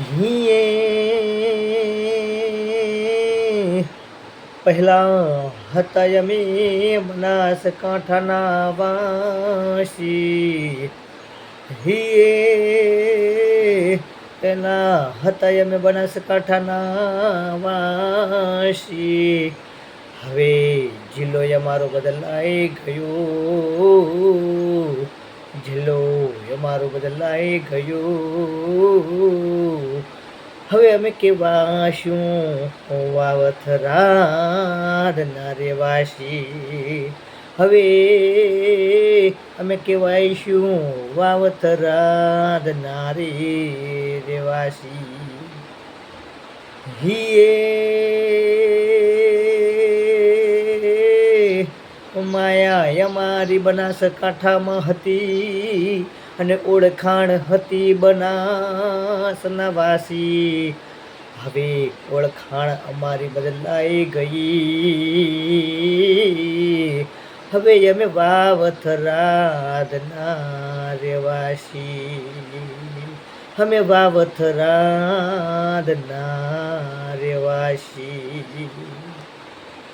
હિયે પહેલા હતા અમે બનાસકાંઠાના વાસી હિયે પહેલા હતા અમે બનાસકાંઠાના વાસી હવે જિલ્લો અમારો બદલાઈ ગયો જિલ્લો અમારો બદલાઈ ગયો હવે અમે કેવા શું વાવથરા ના રેવાસી હવે અમે કહેવાઈશું વાવથરા નારી રેવાસી હિયે માયા અમારી બનાસકાંઠામાં હતી અને ઓળખાણ હતી બનાસના વાસી. હવે ઓળખાણ અમારી બદલાઈ ગઈ. હવે અમે વાવથરાદના રેવાસી અમે વાવથરાદના રેવાસી